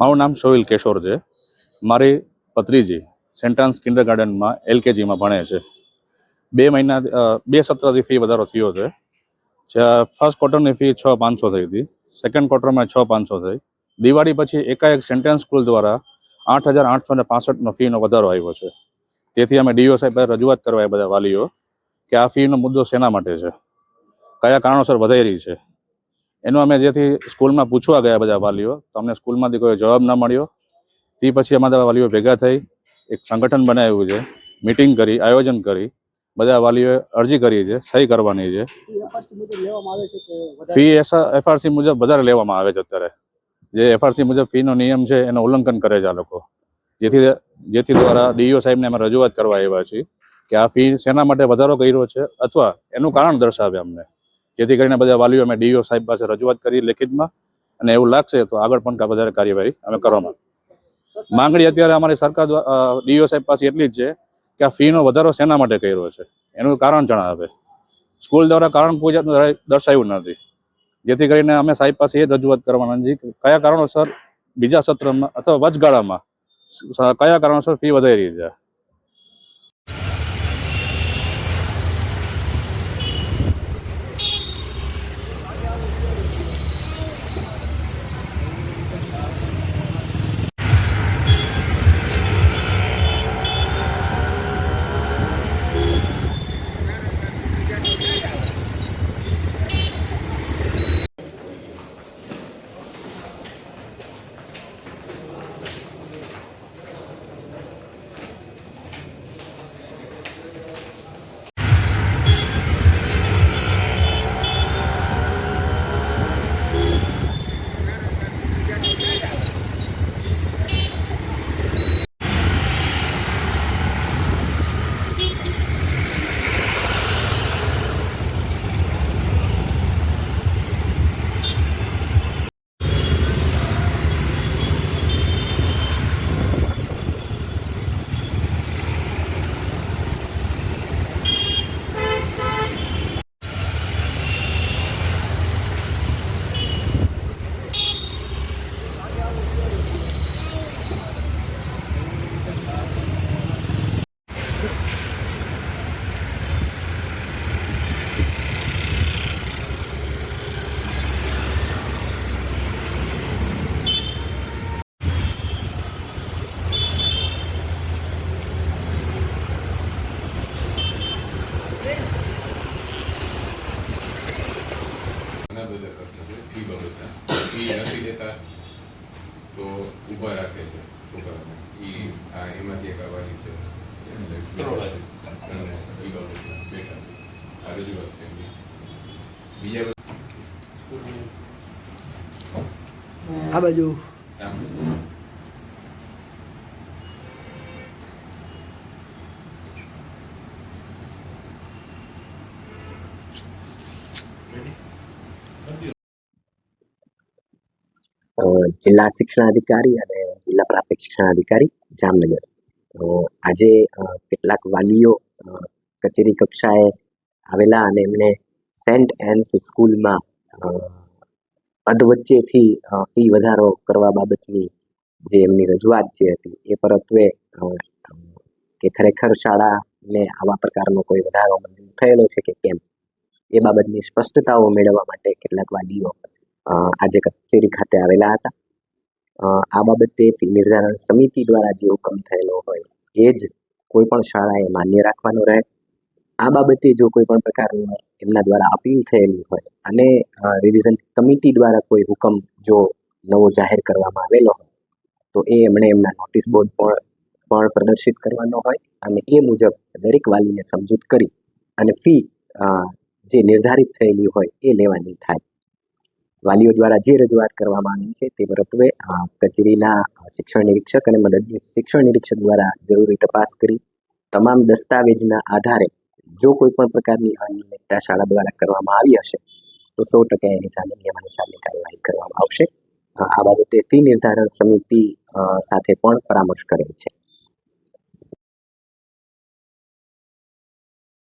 મારું નામ શોહિલ કેશોર છે. મારી પત્રીજી સેન્ટાન્સ કિન્ડર ગાર્ડનમાં એલકેજીમાં ભણે છે. બે મહિના બે સત્રથી ફી વધારો થયો છે. જ્યાં ફર્સ્ટ ક્વાર્ટરની ફી છ પાંચસો થઈ હતી. સેકન્ડ ક્વાર્ટરમાં છ પાંચસો થઈ. દિવાળી પછી એકાએક સેન્ટેન્સ સ્કૂલ દ્વારા આઠ હજાર આઠસો ને પાસઠનો ફીનો વધારો આવ્યો છે. તેથી અમે ડીઓ સાહેબ રજૂઆત કરવા બધા વાલીઓ કે આ ફીનો મુદ્દો શેના માટે છે. કયા કારણોસર વધારી રહી છે? એનું અમે જેથી સ્કૂલમાં પૂછવા ગયા બધા વાલીઓ, તો અમને સ્કૂલમાંથી કોઈ જવાબ ન મળ્યો. તે પછી અમારા વાલીઓ ભેગા થઈ, એક સંગઠન બનાવ્યું છે, મિટિંગ કરી, આયોજન કરી. બધા વાલીઓએ અરજી કરી છે, સહી કરવાની છે. ફી એફઆરસી મુજબ વધારે લેવામાં આવે છે અત્યારે. જે એફઆરસી મુજબ ફીનો નિયમ છે, એનું ઉલ્લંઘન કરે છે આ લોકો. જેથી જેથી દ્વારા ડીઓ સાહેબને અમે રજૂઆત કરવા આવ્યા છીએ કે આ ફી શેના માટે વધારો કર્યો છે, અથવા એનું કારણ દર્શાવે અમને. જેથી કરીને બધા વાલીઓ અમે ડીઓ સાહેબ પાસે રજૂઆત કરી લેખિતમાં અને એવું લાગશે તો આગળ પણ વધારે કાર્યવાહી અમે કરવામાં માંગણી અત્યારે અમારી સરકાર ડીઓ સાહેબ પાસે એટલી જ છે કે આ ફીનો વધારો શેના માટે કર્યો છે? એનું કારણ જણાવે. સ્કૂલ દ્વારા કારણ પૂજા દર્શાવ્યું નથી. જેથી કરીને અમે સાહેબ પાસે એ રજૂઆત કરવાના છે કયા કારણોસર બીજા સત્રમાં અથવા વચગાળામાં કયા કારણોસર ફી વધારી રહી છે નથી દેતા તો ઊભા રાખે છે છોકરાને એ આ એમાંથી એક આવાની છે. આ રજૂઆત છે બીજા. આ બાજુ. જિલ્લા શિક્ષણાધિકારી અને જિલ્લા પ્રાથમિક શિક્ષણાધિકારી જામનગર તો આજે કેટલાક વાલીઓ કચેરી કક્ષાએ આવેલા અને એમણે સેન્ટ એન્સ સ્કૂલમાં અધવચ્ચેથી ફી વધારો કરવા બાબતની જે એમની રજૂઆત જે હતી એ પરત્વે કે ખરેખર શાળાને આવા પ્રકારનો કોઈ વધારો મંજૂર થયેલો છે કે કેમ? એ બાબતની સ્પષ્ટતાઓ મેળવવા માટે કેટલાક વાલીઓ આજે કચેરી ખાતે આવેલા હતા. આ બાબતે ફી નિર્ધારણ સમિતિ દ્વારા જે હુકમ થયેલો હોય એ જ કોઈ પણ શાળાએ માન્ય રાખવાનો રહે. આ બાબતે જો કોઈ પણ પ્રકારનો એમના દ્વારા અપીલ થયેલી હોય અને રિવિઝન કમિટી દ્વારા કોઈ હુકમ જો નવો જાહેર કરવામાં આવેલો હોય, તો એ એમણે એમના નોટિસ બોર્ડ પર પણ પ્રદર્શિત કરવાનો હોય અને એ મુજબ દરેક વાલીને સમજૂત કરી અને ફી જે નિર્ધારિત થયેલી હોય એ લેવાની થાય. વાલીઓ દ્વારા જે રજૂઆત કરવામાં આવી છે તે પરત્વે કચેરીના શિક્ષણ નિરીક્ષક અને મદદનીશ શિક્ષણ નિરીક્ષક દ્વારા જરૂરી તપાસ કરી. તમામ દસ્તાવેજના આધારે જો કોઈ પણ પ્રકારની અનિયમિતતા શાળા દ્વારા કરવામાં આવી હશે, તો સો ટકા એની સામે નિયમાનુસારની કાર્યવાહી કરવામાં આવશે. આ બાબતે ફી નિર્ધારણ સમિતિ સાથે પણ પરામર્શ કરેલ છે.